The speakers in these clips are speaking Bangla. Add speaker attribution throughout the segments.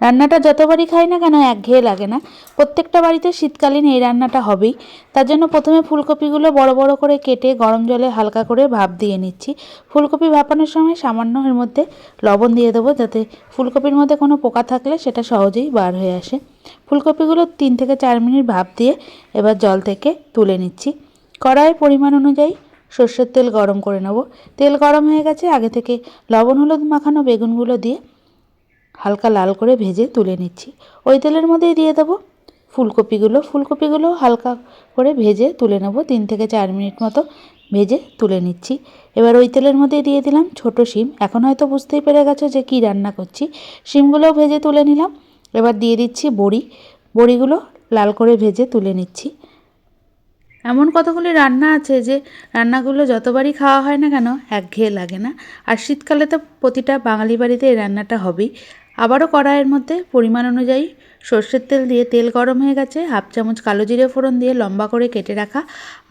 Speaker 1: রান্নাটা যতবারই খাই না কেন একঘেয়ে লাগে না। প্রত্যেকটা বাড়িতে শীতকালীন এই রান্নাটা হবেই। তার জন্য প্রথমে ফুলকপিগুলো বড় বড় করে কেটে গরম জলে হালকা করে ভাপ দিয়ে নিচ্ছি। ফুলকপি ভাপানোর সময় সামান্য এর মধ্যে লবণ দিয়ে দেবো যাতে ফুলকপির মধ্যে কোনো পোকা থাকলে সেটা সহজেই বার হয়ে আসে। ফুলকপিগুলো তিন থেকে চার মিনিট ভাপ দিয়ে এবার জল থেকে তুলে নিচ্ছি। কড়াইয়ের পরিমাণ অনুযায়ী সর্ষের তেল গরম করে নেব। তেল গরম হয়ে গেছে, আগে থেকে লবণ হলুদ মাখানো বেগুনগুলো দিয়ে হালকা লাল করে ভেজে তুলে নিচ্ছি। ওই তেলের মধ্যেই দিয়ে দেবো ফুলকপিগুলো। ফুলকপিগুলো হালকা করে ভেজে তুলে নেব। তিন থেকে চার মিনিট মতো ভেজে তুলে নিচ্ছি। এবার ওই তেলের মধ্যে দিয়ে দিলাম ছোট শিম। এখন হয়তো বুঝতেই পেরে গেছো যে কী রান্না করছি। শিমগুলোও ভেজে তুলে নিলাম। এবার দিয়ে দিচ্ছি বড়ি। বড়িগুলো লাল করে ভেজে তুলে নিচ্ছি। এমন কতগুলি রান্না আছে যে রান্নাগুলো যতবারই খাওয়া হয় না কেন, একঘেয়ে লাগে না। আর শীতকালে তো প্রতিটা বাঙালি বাড়িতে এই রান্নাটা হবেই। আবারও কড়াইয়ের মধ্যে পরিমাণ অনুযায়ী সর্ষের তেল দিয়ে তেল গরম হয়ে গেছে। হাফ চামচ কালো জিরে ফোড়ন দিয়ে লম্বা করে কেটে রাখা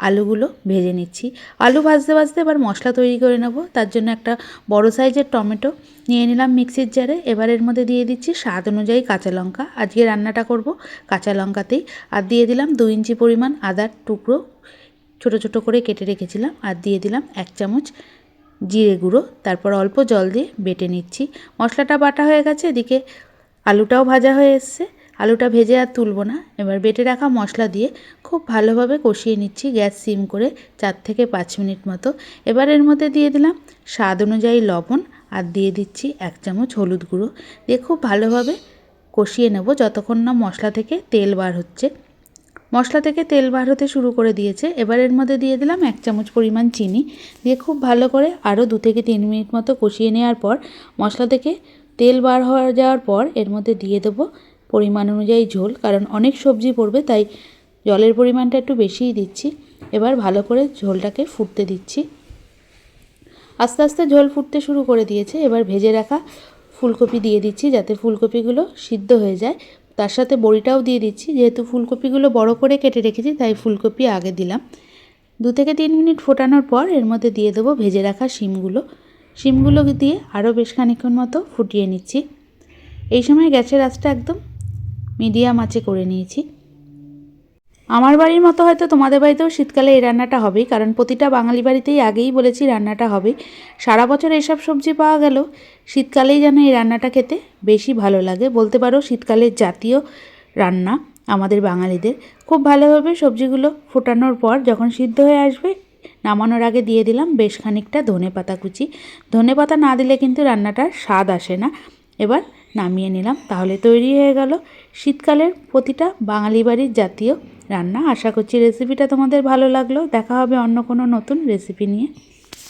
Speaker 1: আলুগুলো ভেজে নিচ্ছি। আলু ভাজতে ভাজতে এবার মশলা তৈরি করে নেব। তার জন্য একটা বড় সাইজের টমেটো নিয়ে নিলাম মিক্সির জারে। এবার এর মধ্যে দিয়ে দিচ্ছি স্বাদ অনুযায়ী কাঁচা লঙ্কা। আজকে রান্নাটা করব কাঁচা লঙ্কাতেই। আর দিয়ে দিলাম দু ইঞ্চি পরিমাণ আদার টুকরো। ছোট ছোট করে কেটে রেখেছিলাম। আর দিয়ে দিলাম এক চামচ জিরে গুঁড়ো, তারপর অল্প জল দিয়ে বেটে নিচ্ছি। মশলাটা বাটা হয়ে গেছে, এদিকে আলুটাও ভাজা হয়ে এসছে। আলুটা ভেজে আর তুলবো না। এবার বেটে রাখা মশলা দিয়ে খুব ভালোভাবে কষিয়ে নিচ্ছি গ্যাস সিম করে চার থেকে পাঁচ মিনিট মতো। এবার এর মধ্যে দিয়ে দিলাম স্বাদ অনুযায়ী লবণ আর দিয়ে দিচ্ছি এক চামচ হলুদ গুঁড়ো। দিয়ে খুব ভালোভাবে কষিয়ে নেব যতক্ষণ না মশলা থেকে তেল বার হচ্ছে। মশলা থেকে তেল বার হতে শুরু করে দিয়েছে। এবার এর মধ্যে দিয়ে দিলাম এক চামচ পরিমাণ চিনি। দিয়ে খুব ভালো করে আরও দু থেকে তিন মিনিট মতো কষিয়ে নেওয়ার পর, মশলা থেকে তেল বার হওয়া যাওয়ার পর এর মধ্যে দিয়ে দেবো পরিমাণ অনুযায়ী ঝোল। কারণ অনেক সবজি পড়বে, তাই জলের পরিমাণটা একটু বেশিই দিচ্ছি। এবার ভালো করে ঝোলটাকে ফুটতে দিচ্ছি। আস্তে আস্তে ঝোল ফুটতে শুরু করে দিয়েছে। এবার ভেজে রাখা ফুলকপি দিয়ে দিচ্ছি, যাতে ফুলকপিগুলো সিদ্ধ হয়ে যায়। তার সাথে বড়িটাও দিয়ে দিচ্ছি। যেহেতু ফুলকপিগুলো বড় করে কেটে রেখেছি, তাই ফুলকপি আগে দিলাম। দু থেকে তিন মিনিট ফোটানোর পর এর মধ্যে দিয়ে দেবো ভেজে রাখা শিমগুলো। শিমগুলো দিয়ে আরও বেশ খানিক্ষণ মতো ফুটিয়ে নিচ্ছি। এই সময় গ্যাসের আঁচটা একদম মিডিয়াম আঁচে করে নিয়েছি। আমার বাড়ির মতো হয়তো তোমাদের বাড়িতেও শীতকালে এই রান্নাটা হবেই, কারণ প্রতিটা বাঙালি বাড়িতেই আগেই বলেছি রান্নাটা হবেই। সারা বছর এইসব সবজি পাওয়া গেল, শীতকালেই যেন এই রান্নাটা খেতে বেশি ভালো লাগে। বলতে পারো শীতকালের জাতীয় রান্না আমাদের বাঙালিদের। খুব ভালোভাবে সবজিগুলো ফোটানোর পর যখন সিদ্ধ হয়ে আসবে, নামানোর আগে দিয়ে দিলাম বেশ খানিকটা ধনে পাতা কুচি। ধনে পাতা না দিলে কিন্তু রান্নাটার স্বাদ আসে না। এবার নামিয়ে নিলাম, তাহলে তৈরি হয়ে গেল শীতকালের প্রতিটা বাঙালি বাড়ির জাতীয় রান্না। আশা করছি রেসিপিটা তোমাদের ভালো লাগল। দেখা হবে অন্য কোনো নতুন রেসিপি নিয়ে।